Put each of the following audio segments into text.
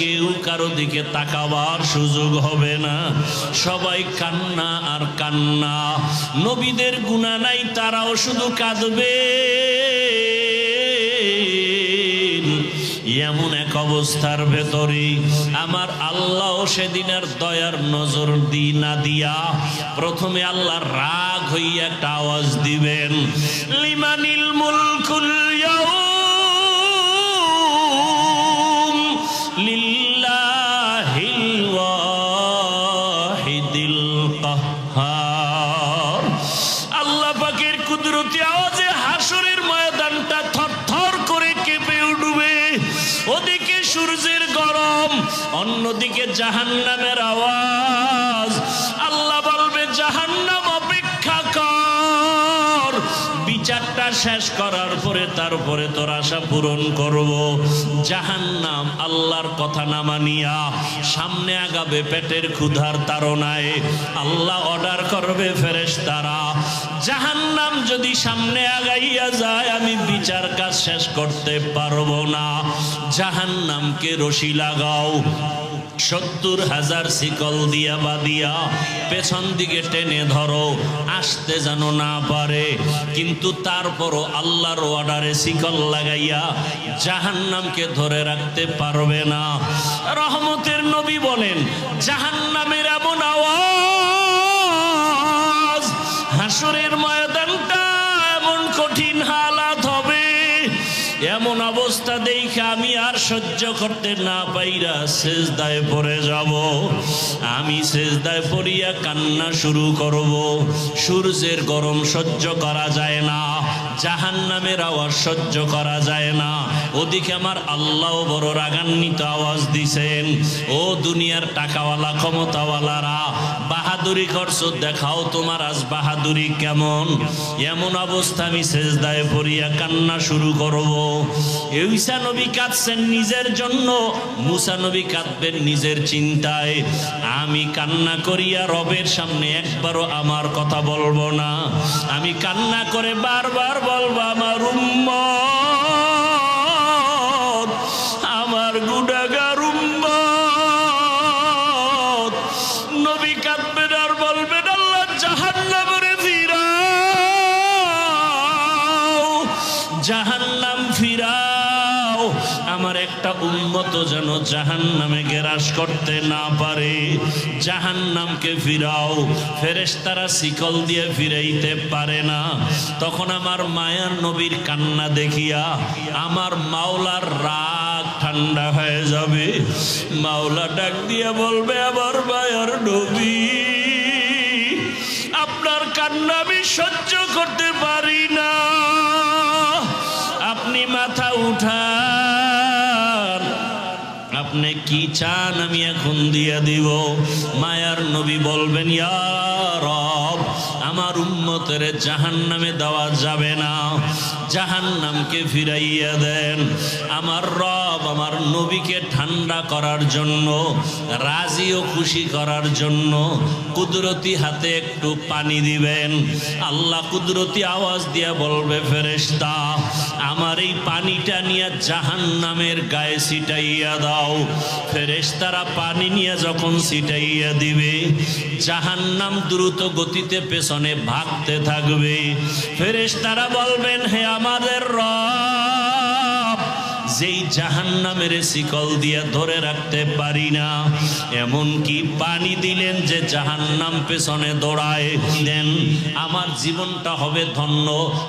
কেউ কারও দিকে তাকাবার সুযোগ হবে না। সবাই কান্না আর কান্না। নবীদের গুণা নাই, তারাও শুধু কাঁদবে। এমন এক অবস্থার ভেতরে আমার আল্লাহ সেদিনের দয়ার নজর দি না দিয়া প্রথমে আল্লাহ রাগ হইয়া একটা আওয়াজ দিবেন, লিমানিল মুলকুল ইয়াউম। কেঁপে উঠবে। ওদিকে সূর্যের গরম, অন্যদিকে জাহান্নামের আওয়াজ। আল্লাহ বলবে, জাহান্নাম অপেক্ষা কর। বিচারটা শেষ করার পরে তারপরে তোর আশা পূরণ করব। জাহান্নাম, আল্লাহর কথা না মানিয়া সামনে আগাবে পেটের ক্ষুধার তাড়নায়। আল্লাহ অর্ডার করবে ফেরেশ তারা জাহান্নাম যদি সামনে আগাইয়া যায়, আমি বিচার কাজ শেষ করতে পারব না। জাহান্নামকে রশি লাগাও। সত্তর হাজার শিকল দিয়া বাদিয়া পেছন দিকে টেনে ধরো, আসতে যেন না পারে। কিন্তু তারপরও আল্লাহর অর্ডারে শিকল লাগাইয়া জাহান্নামকে ধরে রাখতে পারবে না। রহমতের নবী বলেন, জাহান্নামের এমন আওয়াজ, হাসরের ময়দানটা সহ্য করতে না পাইরা সেজদায় পড়ে যাব। আমি সেজদায় পড়িয়া কান্না শুরু করব। সূর্যের গরম সহ্য করা যায় না। জাহান নামের আওয়াজ সহ্য করা যায় না। ওদিকে আমার আল্লাহ বড় রাগান্বিত আওয়াজ দিছেন। ও দুনিয়ার টাকাওয়ালা, ক্ষমতাওয়ালারা, বাহাদুরি করছ, দেখাও তোমার আজ বাহাদুরি কেমন? এমন অবস্থা আমি শেষদায় পড়িয়া কান্না শুরু করব। ঈসা নবী কাঁদছেন নিজের জন্য, মুসা নবী কাঁদবেন নিজের চিন্তায়। আমি কান্না করিয়া রবের সামনে একবারও আমার কথা বলব না। আমি কান্না করে বারবার বলব আমার উম্মত, আমার গুডাগার উম্মত। নবী কাঁদবেন আর বলবেন, আল্লাহ জাহান্নামে ফিরাও, জাহান্নাম ফিরাও। আমার একটা উন্মত যেন জাহান্নামে গেরাস করতে না পারে। জাহান নামকে ফিরাও, ফেরেশতারা শিকল দিয়ে ফিরাইতে পারে না। তখন আমার মায়ার নবীর কান্না দেখিয়া আমার মাওলার রাগ ঠান্ডা হয়ে যাবে। মাওলা ডাক দিয়ে বলবে আবার মায়ার নবী, আপনার কান্না আমি সহ্য করতে পারি না। আপনি মাথা উঠান। আপনি কি চান আমি এখন দিয়ে দিব? মায়ার নবী বলবেন, ইয়া রব, আমার উম্মতের জাহান নামে দেওয়া যাবে না। জাহান নামকে ফিরাইয়া দেন। আমার রব আমার নবীকে ঠান্ডা করার জন্য, রাজি ও খুশি করার জন্য কুদরতি হাতে একটু পানি দিবেন। আল্লাহ কুদরতি আওয়াজ দিয়া বলবে, ফেরেশতা, আমার এই পানিটা নিয়ে জাহান নামের গায়ে ছিটাইয়া দাও। ফেরেশতারা পানি নিয়ে যখন ছিটাইয়া দিবে জাহান নাম দ্রুত গতিতে পেছনে ভাগতে থাকবে। ফেরেশতারা বলবেন, হে আমাদের রব। যেই জাহান্নামের শিকল দিয়ে ধরে রাখতে পারি না এমন কি পানি দিলেন যে জাহান্নাম পেছনে দৌড়ায়, দেন আমার জীবনটা হবে ধন্য,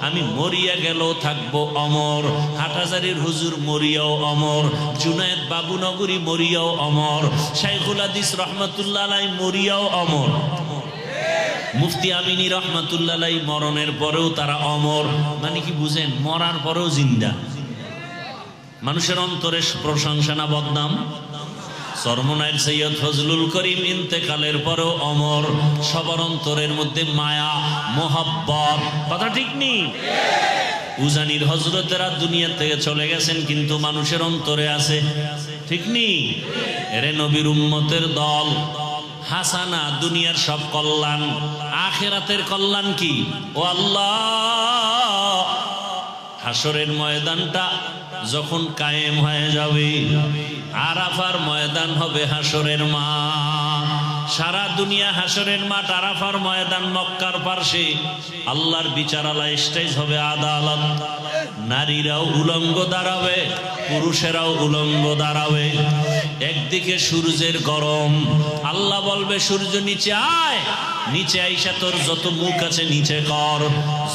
আমি মরিয়া গেলেও থাকব অমর হাটাজারির হুজুর মরিয়াও অমর, জুনায়েদ বাবুনগরী মরিয়াও অমর, শাইখুল হাদিস রহমতুল্লাহ মরিয়াও অমর। মুফতি আমিনী রহমতুল্লাহ মরণের পরেও তারা অমর। মানে কি বুঝেন? মরার পরেও জিন্দা। মানুষের অন্তরে প্রশংসা না বদনাম। সরমনায়ের সৈয়দ ফজলুল করিম ইন্তেকালের পরেও অমর। সবার অন্তরের মধ্যে মায়া, মোহাব্বত। কথা ঠিক নেই উজানির হজরতেরা দুনিয়া থেকে চলে গেছেন, কিন্তু মানুষের অন্তরে আছে। ঠিক নেই এরে নবীর উম্মতের দল। হাসানা, দুনিয়ার সব কল্যাণ। আখেরাতের কল্যাণ কি? ও আল্লাহ। হাসরের ময়দানটা যখন কায়েম হয়ে যাবে, আরাফার ময়দান হবে হাসরের মা সারা দুনিয়া হাসরের মাঠ আরাফার ময়দান, মক্কার পার্শ্বে। আল্লাহর বিচারালয় স্টেজ হবে আদালত। নারীরাও উলঙ্গ দাঁড়াবে, পুরুষেরাও উলঙ্গ দাঁড়াবে। একদিকে সূর্যের গরম, আল্লাহ বলবে, সূর্য নিচে আয়, নিচে আইসা তোর যত মুখ আছে নিচে কর।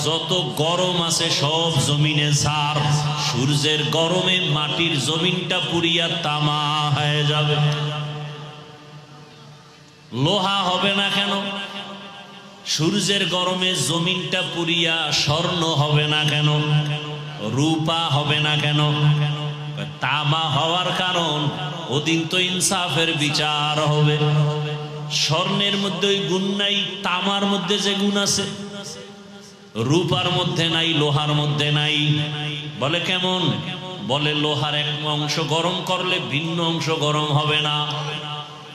যত গরম আছে সব জমিনে ছাড় সূর্যের গরমে মাটির জমিনটা পুরিয়া তামা হয়ে যাবে। লোহা হবে না কেন? সূর্যের গরমে জমিনটা পুরিয়া স্বর্ণ হবে না কেন? রূপা হবে না কেন? তামা হওয়ার কারণ ওদিন তো ইনসাফের বিচার হবে। স্বর্ণের মধ্যে ওই গুণ নাই, তামার মধ্যে যে গুণ আছে। রূপার মধ্যে নাই, লোহার মধ্যে নাই। বলে কেমন? বলে লোহার এক অংশ গরম করলে ভিন্ন অংশ গরম হবে না।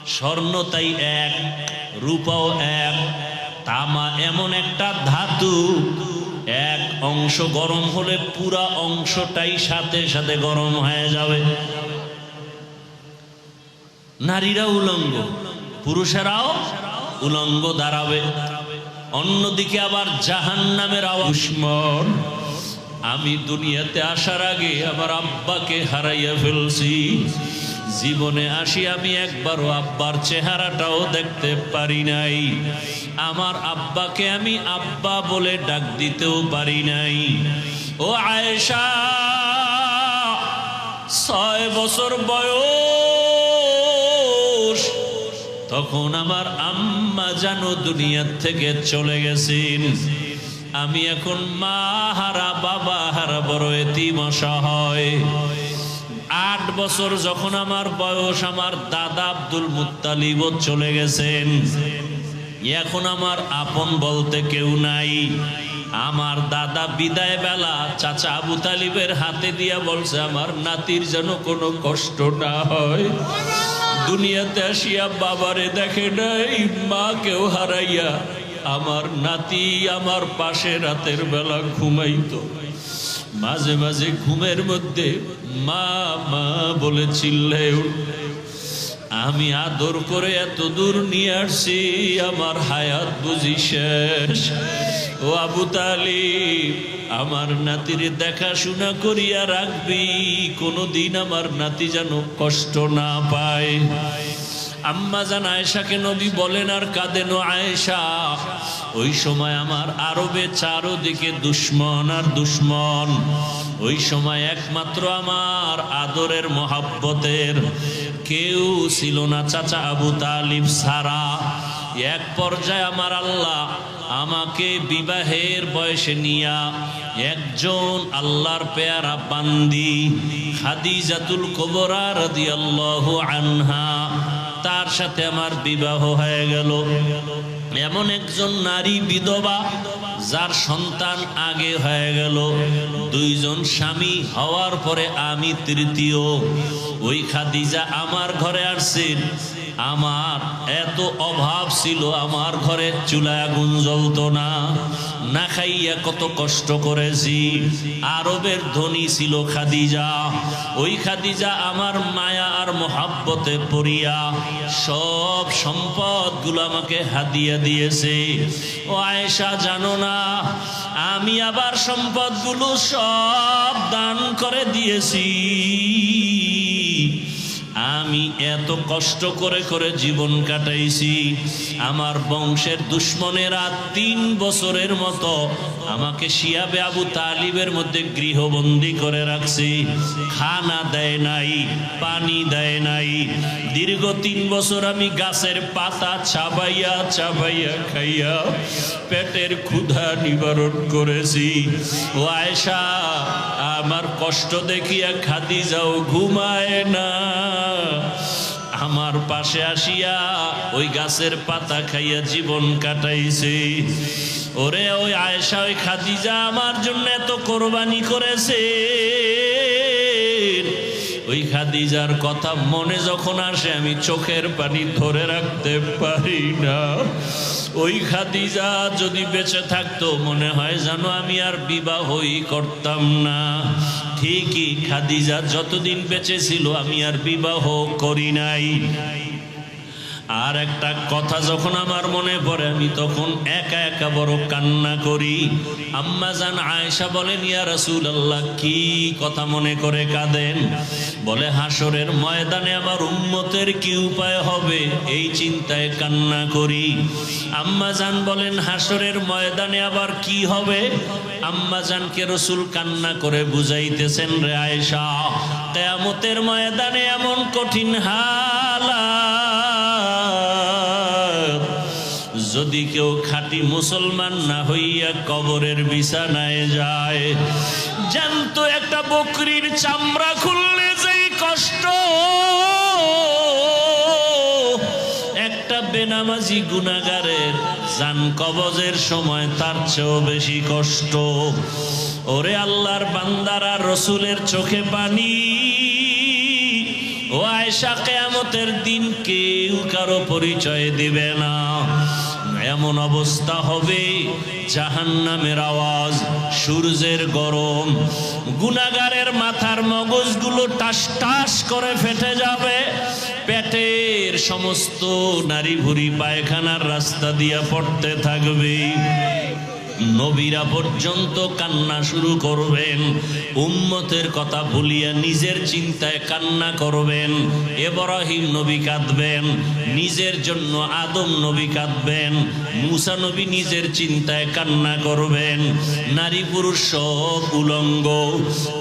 স্বর্ণ তাই এক, রূপাও এক, তামা এমন একটা ধাতু। এক অংশ গরম হলে পুরা অংশটাই সাথে সাথে গরম হয়ে যাবে। নারীরা উলঙ্গ, পুরুষেরাও উলঙ্গ দাঁড়াবে। অন্যদিকে আবার জাহান নামের দুশ্মন, আমি দুনিয়াতে আসার আগে আমার আব্বাকে হারাইয়া ফেলছি। জীবনে আসি আমি একবারও, আব্বার চেহারাটাও দেখতে পারি নাই। আমার আব্বাকে আমি আব্বা বলে ডাক দিতেও পারি নাই। ও আয়েশা, ছয় বছর বয়স, তখন আমার আম্মা জানো দুনিয়ার থেকে চলে গেছেন। আমি এখন মা হারা, বাবা হারা, বড় এতিম অসহায় আট বছর যখন আমার বয়স, আমার দাদা আব্দুল মুত্তালিব চলে গেছেন। এখন আমার আপন বলতে কেউ নাই। আমার দাদা বিদায় বেলা চাচা আবু তালিবের হাতে দিয়া বলছে, আমার নাতির যেন কোনো কষ্ট না হয়। দুনিয়াতে আসিয়া বাবারে দেখে নাই মা কেউ হারাইয়া। আমার নাতি আমার পাশে রাতের বেলা ঘুমাইতো। মাঝে মাঝে ঘুমের মধ্যে মা মা বলে চিল্লে আমি আদর করে এত দূর নিয়ে আসছি, আমার হায়াত বুঝি শেষ। ও আবু তালিব, আমার নাতির দেখাশোনা করিয়া রাখবি, কোনোদিন আমার নাতি যেন কষ্ট না পায়। আম্মা জান আয়েশাকে নবী বলেন, আর কাঁদেন আয়েশা, ওই সময় আমার আরবে চারোদিকে দুশ্মন আর দুশ্মন। ওই সময় একমাত্র আমার আদরের মহাব্বতের কেউ ছিল না চাচা আবু তালিব সারা এক পর্যায়ে আমার আল্লাহ আমাকে বিবাহের বয়সে নিয়া একজন আল্লাহর পেয়ারা বান্দি, খাদিজাতুল কবরা রাদিয়াল্লাহু আনহা তার সাথে আমার বিবাহ হয়ে গেল। এমন একজন নারী বিধবা যার সন্তান আগে হয়ে গেল। দুইজন স্বামী হওয়ার পরে আমি তৃতীয়। ওই খাদিজা আমার ঘরে আসছেন আমার এত অভাব ছিল, আমার ঘরে চুলায় আগুন জ্বলতো না। না খাইয়া কত কষ্ট করেছি। আরবের ধনী ছিল খাদিজা। ওই খাদিজা আমার মায়া আর মোহাব্বতে পড়িয়া সব সম্পদগুলো আমাকে হাদিয়া দিয়েছে। ও আয়েশা, জানো না, আমি আবার সম্পদগুলো সব দান করে দিয়েছি। আমি এত কষ্ট করে করে জীবন কাটাইছি। আমার বংশের দুশ্মনেরা তিন বছরের মতো আমাকে শিয়াবে আবু তালিবের মধ্যে গৃহবন্দী করে রাখছি। খানা দেয় নাই, পানি দেয় নাই। দীর্ঘ তিন বছর আমি গাছের পাতা চাবাইয়া চাবাইয়া খাইয়া পেটের ক্ষুধা নিবারণ করেছি। ও আয়সা আমার কষ্ট দেখিয়া খাদি যাও ঘুমায় না। আমার পাশে আসিয়া ওই গাছের পাতা খাইয়া জীবন কাটাইছে। ওরে ওই আয়েশা, ওই খাদিজা আমার জন্য এত কোরবানি করেছে। ওই খাদিজার কথা মনে যখন আসে, আমি চোখের পানি ধরে রাখতে পারি না। ওই খাদিজা যদি বেঁচে থাকতো, মনে হয় জানো আমি আর বিবাহই করতাম না। ঠিকই খাদিজা যতদিন বেঁচে ছিল আমি আর বিবাহ করি নাই। আর একটা কথা যখন আমার মনে পড়ে, আমি তখন একা একা বড় কান্না করি। আম্মা জান আয়েশা বলেন, ইয়া রাসূল আল্লাহ কি কথা মনে করে কাঁদেন? বলে হাসরের ময়দানে আমার উম্মতের কি উপায় হবে? এই চিন্তায় কান্না করি। আম্মা জান বলেন হাসরের ময়দানে আবার কি হবে? আম্মা জানকে রসুল কান্না করে বুঝাইতেছেন, রে আয়েশা, কেয়ামতের ময়দানে এমন কঠিন হালা যদি কেউ খাঁটি মুসলমান না হইয়া কবরের বিছানায় যায়, জ্যান্ত একটা বকরির চামড়া খুললে যেই কষ্ট। একটা বেনামাজি গুনাগারের জান কবজের সময় তার চেয়েও বেশি কষ্ট। ওরে আল্লাহর বান্দারা, রসুলের চোখে পানি। ও আয়সা কেয়ামতের দিন কেউ কারও পরিচয় দিবে না। এমন অবস্থা হবে জাহান নামের আওয়াজ, সূর্যের গরম, গুনাগারের মাথার মগজগুলো টাস টাস করে ফেটে যাবে, পেটের সমস্ত নারী ভুরি পায়খানার রাস্তা দিয়া পড়তে থাকবে। নবীরা পর্যন্ত কান্না শুরু করবেন। উম্মতের কথা ভুলিয়া নিজের চিন্তায় কান্না করবেন। এব্রাহিম নবী কাঁদবেন, নিজের জন্য আদম নবী কাঁদবেন, মুসা নবী নিজের চিন্তায় কান্না করবেন। নারী পুরুষ উলঙ্গ।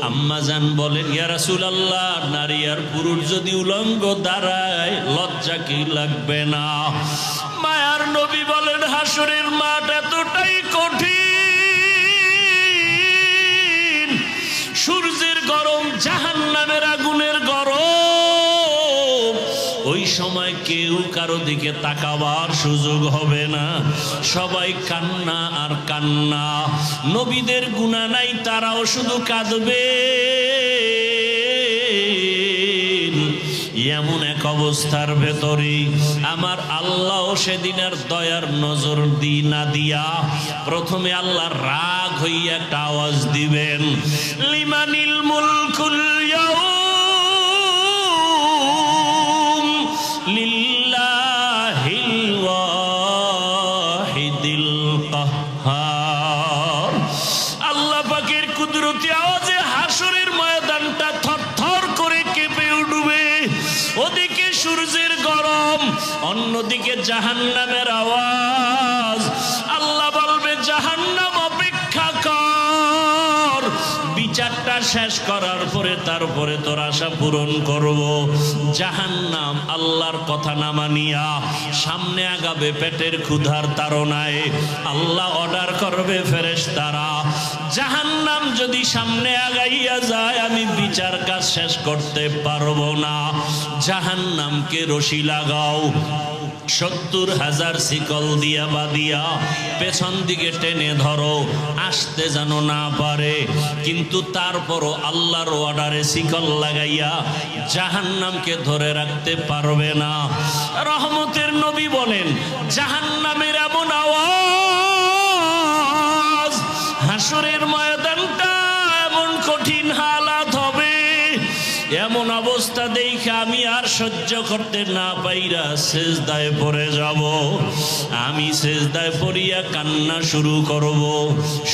আম্মাজান বলেন ইয়ারাসুল আল্লাহ নারী আর পুরুষ যদি উলঙ্গ দাঁড়ায়, লজ্জা কি লাগবে না? মায়ার নবী বলেন, হাসরের মাঠ এতটাই কঠিন সূর্যের গরম জাহান নামের আগুনের গরম। ওই সময় কেউ কারও দিকে তাকাবার সুযোগ হবে না। সবাই কান্না আর কান্না। নবীদের গুণা নাই, তারাও শুধু কাঁদবে। এমন এক অবস্থার ভেতরে? আমার আল্লাহ সেদিন আর দয়ার নজর দি না দিয়া প্রথমে আল্লাহ রাগ হইয়া একটা আওয়াজ দিবেন, লিমানিল মুলকুল ইয়াউম জাহান্নামের আওয়াজ। আল্লাহ বলবে, জাহান্নাম অপেক্ষা কর। বিচারটা শেষ করার পরে তারপরে তোর আশা পূরণ করব। জাহান্নাম আল্লাহর কথা না মানিয়া সামনে আগাবে পেটের ক্ষুধার তাড়নায়। আল্লাহ অর্ডার করবে ফেরেশ তারা জাহান্নাম যদি সামনে আগাইয়া যায়, আমি বিচার কাজ শেষ করতে পারব না। জাহান্নামকে রশি লাগাও। সত্তর হাজার শিকল দিয়া বাদিয়া পেছন দিকে টেনে ধরো, আসতে যেন না পারে। কিন্তু তারপরও আল্লাহর অর্ডারে শিকল লাগাইয়া জাহান্নামকে ধরে রাখতে পারবে না। রহমতের নবী বলেন, জাহান্নামের এমন আওয়াজ, হাসরের ময়দানটা এমন কঠিন এমন অবস্থা দেখে আমি আর সহ্য করতে না পাইরা শেষদায় পড়ে যাব। আমি শেষদায় পড়িয়া কান্না শুরু করব।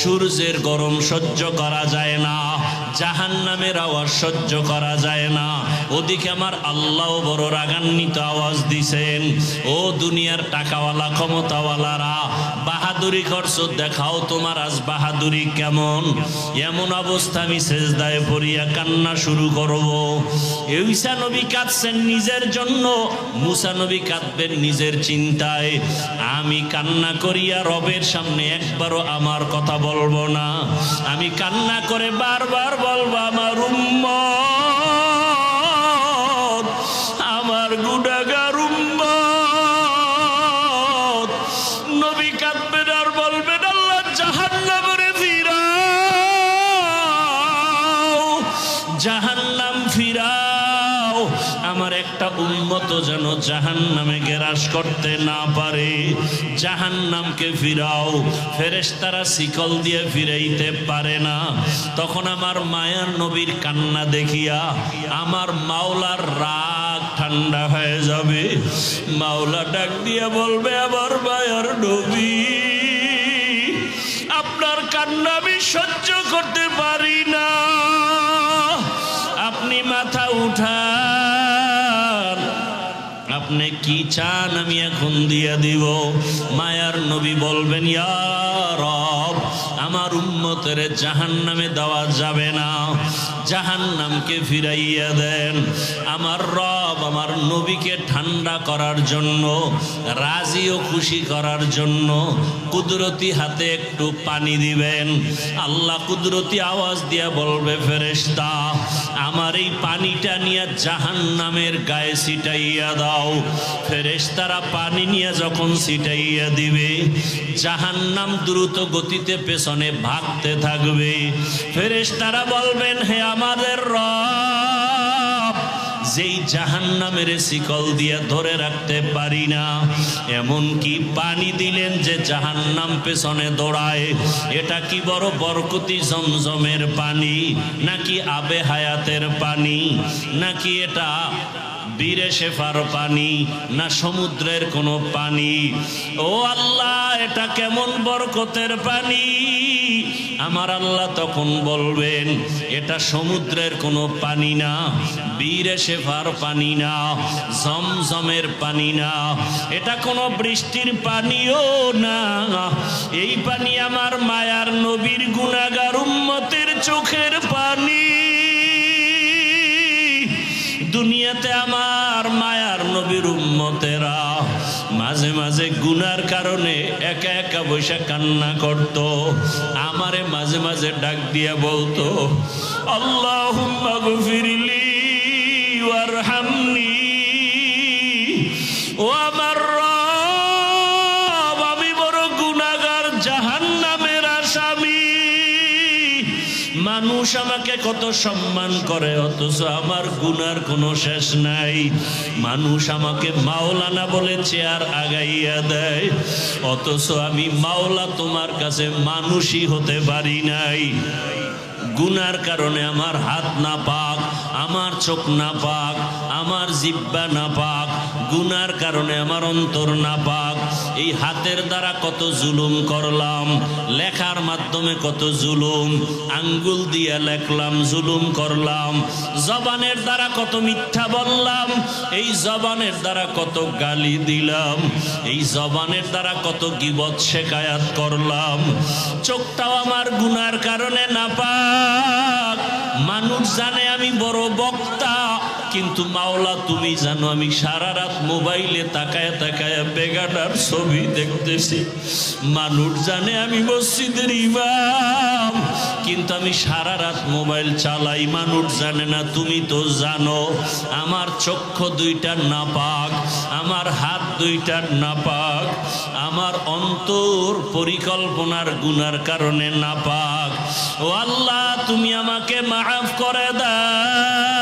সূর্যের গরম সহ্য করা যায় না জাহান নামের আওয়াজ সহ্য করা যায় না। ওদিকে আমার আল্লাহ বড় রাগান্বিত আওয়াজ দিছেন, ও দুনিয়ার টাকাওয়ালা, ক্ষমতাওয়ালারা বাহাদুরি করছ, দেখাও তোমার আজ বাহাদুরি কেমন? এমন অবস্থা আমি শেষদায় পড়িয়া কান্না শুরু করব। ঈসা নবী কাঁদছেন নিজের জন্য, মুসা নবী কাঁদবেন নিজের চিন্তায়। আমি কান্না করিয়া রবের সামনে একবারও আমার কথা বলব না। আমি কান্না করে বারবার বলব, আমার জাহান নামে গেরাস করতে না পারে। জাহান নামকে ফিরাও, ফেরেশতারা শিকল দিয়ে ফিরাইতে পারে না। তখন আমার মায়ার নবীর কান্না দেখিয়া আমার মাওলার রাগ ঠান্ডা হয়ে যাবে। মাওলা ডাক দিয়ে বলবে আবার মায়ার নবী, আপনার কান্না আমি সহ্য করতে পারি না। আপনি মাথা উঠান আপনি কি চান আমি এখন দিয়ে দিব? মায়ার নবী বলবেন রব, আমার উম্মতের জাহান নামে দেওয়া যাবে না। জাহান নামকে ফিরাইয়া দেন। আমার রব আমার নবীকে ঠান্ডা করার জন্য, রাজি ও খুশি করার জন্য কুদরতি হাতে একটু পানি দিবেন। আল্লাহ কুদরতি আওয়াজ দিয়া বলবে, ফেরেশতা, আমার এই পানিটা নিয়ে জাহান নামের গায়ে ছিটাইয়া দাও। ফেরেশতারা পানি নিয়ে যখন ছিটাইয়া দিবে জাহান নাম দ্রুত গতিতে পেছনে ভাগতে থাকবে। ফেরেশতারা বলবেন, হে আমাদের রব যেই জাহান্নামের শিকল দিয়ে ধরে রাখতে পারি না। এমন কি পানি দিলেন যে জাহান্নাম পেছনে দৌড়ায়? এটা কি বড় বরকতি জমজমের পানি, নাকি আবে হায়াতের পানি, নাকি এটা বীরে শেফার পানি, না সমুদ্রের কোনো পানি? ও আল্লাহ, এটা কেমন বরকতের পানি? আমার আল্লাহ তখন বলবেন, এটা সমুদ্রের কোনো পানি না, বীরে শেফার পানি না, জমজমের পানি না। এটা কোনো বৃষ্টির পানিও না। এই পানি আমার মায়ার নবীর গুণাগার উম্মতের চোখের পানি। দুনিয়াতে আমার মায়ার নবীর উম্মতেরা মাঝে মাঝে গুনার কারণে একা একা বৈশা কান্না করত। আমারে মাঝে মাঝে ডাক দিয়া বলতো আল্লাহ ফিরিলি ওয়ারহামনি ও কত সম্মান করে, অথচ আমার গুনার কোনো শেষ নাই। মানুষ আমাকে মাওলানা বলে চেয়ার আগাইয়া দেয়, অথচ আমি মাওলা তোমার কাছে মানুষই হতে পারি নাই। গুনার কারণে আমার হাত না পাক, আমার চোখ না পাক, আমার জিব্বা না পাক, গুনার কারণে আমার অন্তর না পাক। এই হাতের দ্বারা কত জুলুম করলাম, লেখার মাধ্যমে কত জুলুম, আঙ্গুল দিয়ে লেখলাম, জুলুম করলাম, জবানের দ্বারা কত মিথ্যা বললাম, এই জবানের দ্বারা কত গালি দিলাম, এই জবানের দ্বারা কত গিবত শেখায়াত করলাম। চোখটাও আমার গুনার কারণে না পাক মানুষ জানে আমি বড় বক্তা কিন্তু মাওলা, তুমি জানো আমি সারা রাত মোবাইলে তাকায় তাকায় বেগাটার ছবি দেখতেছি। মানুষ জানে আমি মসজিদের ইমাম, কিন্তু আমি সারা রাত মোবাইল চালাই। মানুষ জানে না, তুমি তো জানো, আমার চক্ষু দুইটা নাপাক, আমার হাত দুইটা নাপাক, আমার অন্তর পরিকল্পনার গুনার কারণে নাপাক। ও আল্লাহ, তুমি আমাকে মাফ করে দাও।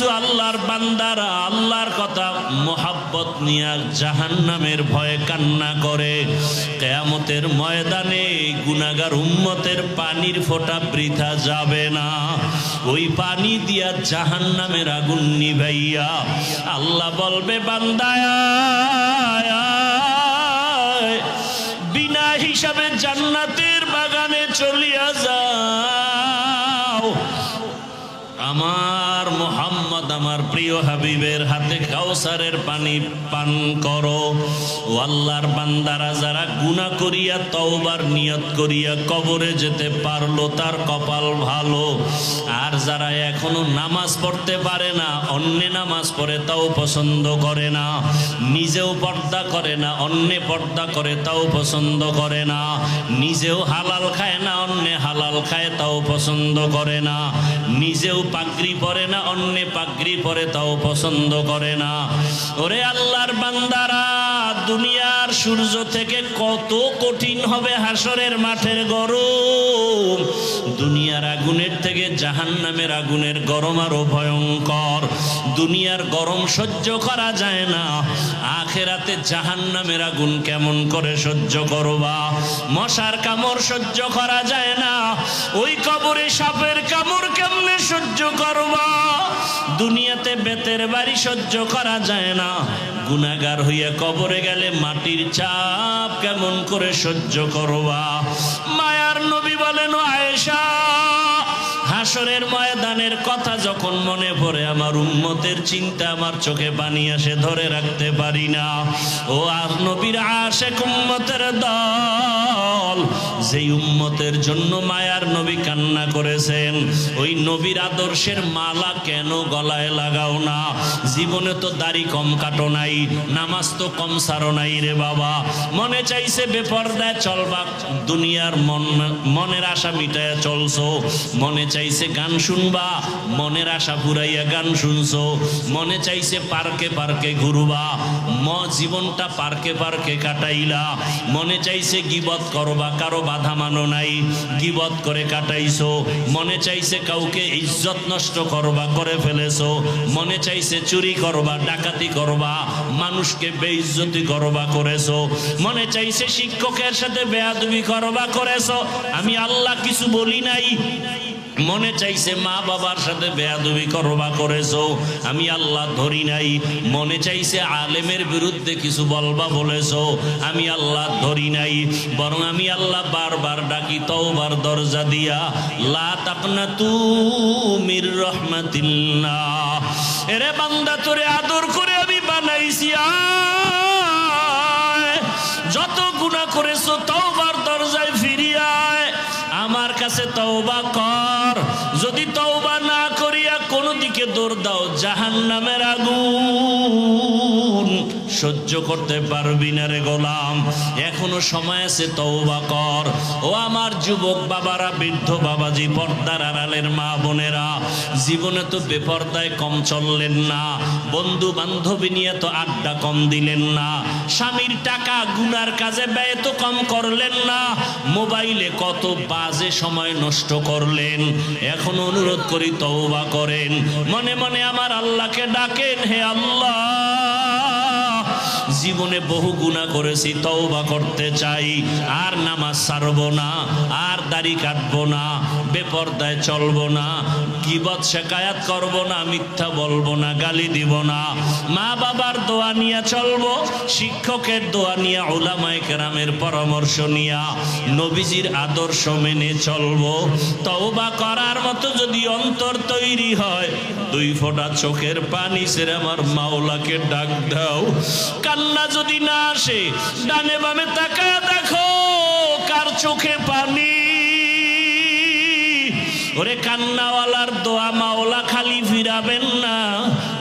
কিছু আল্লাহর বান্দারা আল্লাহর কথা মোহাব্বত নিয়ে জাহান নামের ভয়ে কান্না করে। কেয়ামতের ময়দানে গুনাগার উম্মতের পানির ফোঁটা বৃথা যাবে না। ওই পানি দিয়া জাহান নামের আগুন নিভাইয়া আল্লাহ বলবে, বান্দায় বিনা হিসাবে জান্নাতের বাগানে চলিয়া যাও। আমার আমার প্রিয় হাবিবের হাতে কাউসারের পানি পান করো। ও আল্লাহর বান্দারা যারা গুনাহ করিয়া, তওবার নিয়ত করিয়া কবরে যেতে পারল, তার কপাল ভালো। আর যারা এখনও নামাজ পড়তে পারে না, অন্যে নামাজ পড়ে, তাও পছন্দ করে না। নিজেও পর্দা করে না, অন্যে পর্দা করে, তাও পছন্দ করে না। নিজেও হালাল খায় না, অন্যে হালাল খায়, তাও পছন্দ করে না। নিজেও পাগড়ি পরে না, অন্যে পাগড়ি পরে তাও পছন্দ করে না। ওরে আল্লাহর বান্দারা দুনিয়ার আর সূর্য থেকে কত কঠিন হবে হাসরের মাঠের গরম। দুনিয়ার আগুনের থেকে জাহান্নামের আগুনের গরম আরও ভয়ঙ্কর। দুনিয়ার গরম সহ্য করা যায় না। আখেরাতে জাহান্নামের আগুন কেমন করে সহ্য করবা? মশার কামড় সহ্য করা যায় না। ওই কবরে সাপের কামড় কেমনে সহ্য করবা? দুনিয়াতে বেতের বাড়ি সহ্য করা যায় না। গুনাগার হইয়া কবরে গেলে মাটির চাপ কেমন করে সহ্য করবা? মায়ার নবী বলেন আয়েশা হাসরের ময়দানের কথা যখন মনে পড়ে, আমার উম্মতের চিন্তা আমার চোখে পানি আসে, ধরে রাখতে পারি না। ও আর নবীর আশেক উম্মতের দল, যেই উম্মতের জন্য মায়ার নবী কান্না করেছেন, ওই নবীর আদর্শের মালা কেন গলায় লাগাও না? জীবনে তো দাড়ি কম কাটো নাই, নামাজ তো কম সারো নাই রে বাবা। মনে চাইছে বেপরদায় চলবা, দুনিয়ার মন, মনের আশা মিটায়া চলছো। মনে চাইছে গান শুনবা, মনের আশা পুরাইয়া গান শুনছো। মনে চাইছে পার্কে পার্কে ঘুরবা, ম জীবনটা পার্কে পার্কে কাটাইলা। মনে চাইছে গিবত করবা, কারও বাধা মানো নাই, গিবত করে কাটাইছো। মনে চাইছে কাউকে ইজ্জত নষ্ট করবা, করে ফেলেছো। মনে চাইছে চুরি করবা, ডাকাতি করবা, মানুষকে বেইজ্জতি করবা, করেছ। মনে চাইছে শিক্ষকের সাথে বেয়াদবি করবা, করেছ। আমি আল্লাহ কিছু বলি নাই। মনে চাইছে, মা বাবার সাথে বেয়াদবি করবা করেছ। আমি আল্লাহ ধরি নাই। মনে চাইছে, আলেমের বিরুদ্ধে কিছু বলবা বলেছ। আমি আল্লাহ ধরি নাই। বরং আমি আল্লাহ বারবার ডাকি, তওবার দরজা দিয়া। লা তাকনা তুমির রহমাতিল্লাহ। এরে বান্দা, তোরে আদর করে আমি বানাইছি। যত গুনাহ করেছ, তওবার দরজায় ফিরিয়ায় আমার কাছে তওবা কর। তওবা না করিয়া কোনো দিকে দৌড় দাও। জাহান নামের আগুন। সহ্য করতে পারবি না রে গোলাম। এখনও সময় আছে, তওবা কর। ও আমার যুবক বাবারা, বৃদ্ধ বাবাজি, পর্দার আড়ালের মা বোনেরা, জীবনে তো বেপর্দায় কম চললেন না। বন্ধু বান্ধবী নিয়ে তো আড্ডা কম দিলেন না। স্বামীর টাকা গুনার কাজে ব্যয় তো কম করলেন না। মোবাইলে কত বাজে সময় নষ্ট করলেন। এখন অনুরোধ করি, তওবা করেন। মনে মনে আমার আল্লাহকে ডাকেন, হে আল্লাহ। জীবনে বহু গুণা করেছি, তওবা করতে চাই। আর নামাজ ছাড়বো না, আর দাড়ি কাটব না, বেপর্দায় চলবো না কিবত শেকায়াত করব না, মিথ্যা বলব না, গালি দিব না। মা বাবার দোয়া নিয়ে চলবো, শিক্ষকের দোয়া নিয়ে ওলামায় কেরামের পরামর্শ নিয়া, নবীজির আদর্শ মেনে চলবো। তওবা করার মতো যদি অন্তর তৈরি হয়, দুই ফোঁটা চোখের পানি সেরে আমার মাওলাকে ডাক দাও। কান্না যদি না আসে, ডানে বামে তাকা দেখো কার চোখে পানি। ওরে কান্নাওয়ালার দোয়া মাওলা খালি ফিরাবেন না,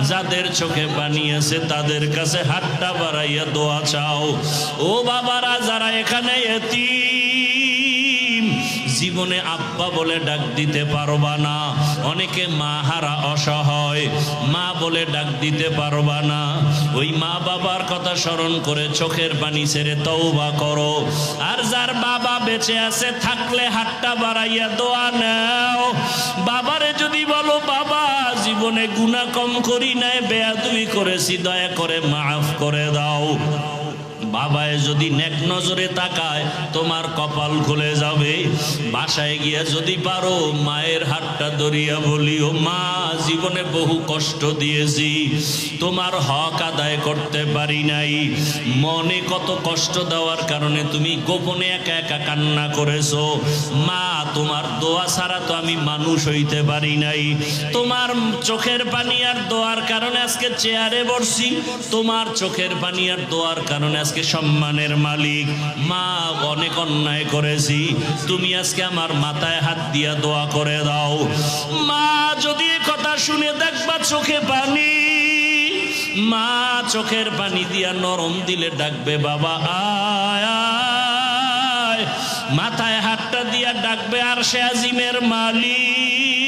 যাদের চোখে পানি আছে তাদের কাছে হাতটা বাড়াইয়া দোয়া চাও। ও বাবারা, যারা এখানে এতিম জীবনে আব্বা বলে ডাক দিতে পারবা না। অনেকে মা হারা অসহায়, মা বলে ডাক দিতে পারবা না। ওই মা বাবার কথা স্মরণ করে চোখের পানি ছেড়ে তওবা করো। আর যার বাবা বেঁচে আছে, থাকলে হাতটা বাড়াইয়া দোয়া নাও। বাবারে যদি বলো, বাবা, জীবনে গুণা কম করি নাই বেয়াদুই করেছি, দয়া করে মাফ করে দাও। বাবায় যদি নেক নজরে তাকায়, তোমার কপাল খুলে যাবে। বাসায় গিয়া যদি পারো, মায়ের হাতটা ধরিয়া বলিও, মা, জীবনে বহু কষ্ট দিয়েছি। তোমার হক আদায় করতে পারি নাই। মনে কত কষ্ট দেওয়ার কারণে তুমি গোপনে একা একা কান্না করেছ। মা, তোমার দোয়া ছাড়া তো আমি মানুষ হইতে পারি নাই। তোমার চোখের পানি আর দোয়ার কারণে আজকে চেয়ারে বসছি। তোমার চোখের পানি আর দোয়ার কারণে আজকে সম্মানের মালিক। মা, অনেক অন্যায় করেছি। তুমি আজকে আমার মাথায় হাত দিয়া দোয়া করে দাও। মা, যদি কথা শুনে দেখবা চোখে পানি। মা, চোখের পানি দিয়া নরম দিলে ডাকবে, বাবা আয়। মাথায় হাতটা দিয়া ডাকবে, আর সে আজিমের মালিক।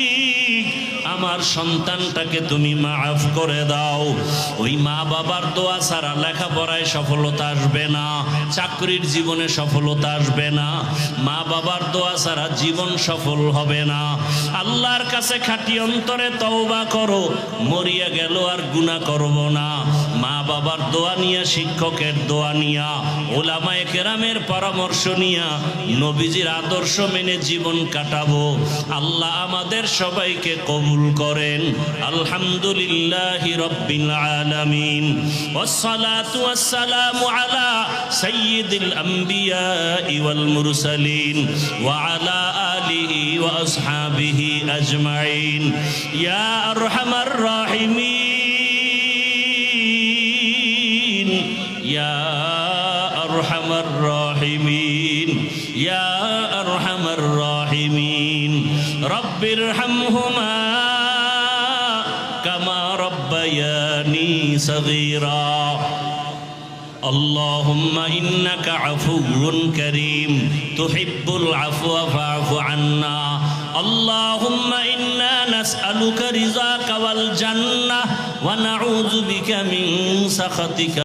আমার সন্তানটাকে তুমি মাফ করে দাও। ওই মা বাবার দোয়া ছাড়া লেখাপড়ায় সফলতা আসবে না, চাকরির জীবনে সফলতা আসবে না, মা বাবার দোয়া ছাড়া জীবন সফল হবে না। আল্লাহর কাছে খাটি অন্তরে তওবা করো, মরিয়া গেল আর গুণা করব না। মা বাবার দোয়া নিয়া শিক্ষকের দোয়া নিয়া ওলামায়ে কেরামের পরামর্শ নিয়া নবীজির আদর্শ মেনে জীবন কাটাবো আল্লাহ আমাদের সবাইকে কবুল করেন আলহামদুলিল্লাহ রব্বিল আলামিন والصلاة والسلام على سيد الأنبياء والمرسلين وعلى آله وأصحابه أجمعين يا أرحم الراحمين صغيرا. اللهم إنك عفو كريم. تحب العفو فاعف عنا. اللهم إنا نسألك رضاك والجنة ونعوذ بك من سخطك.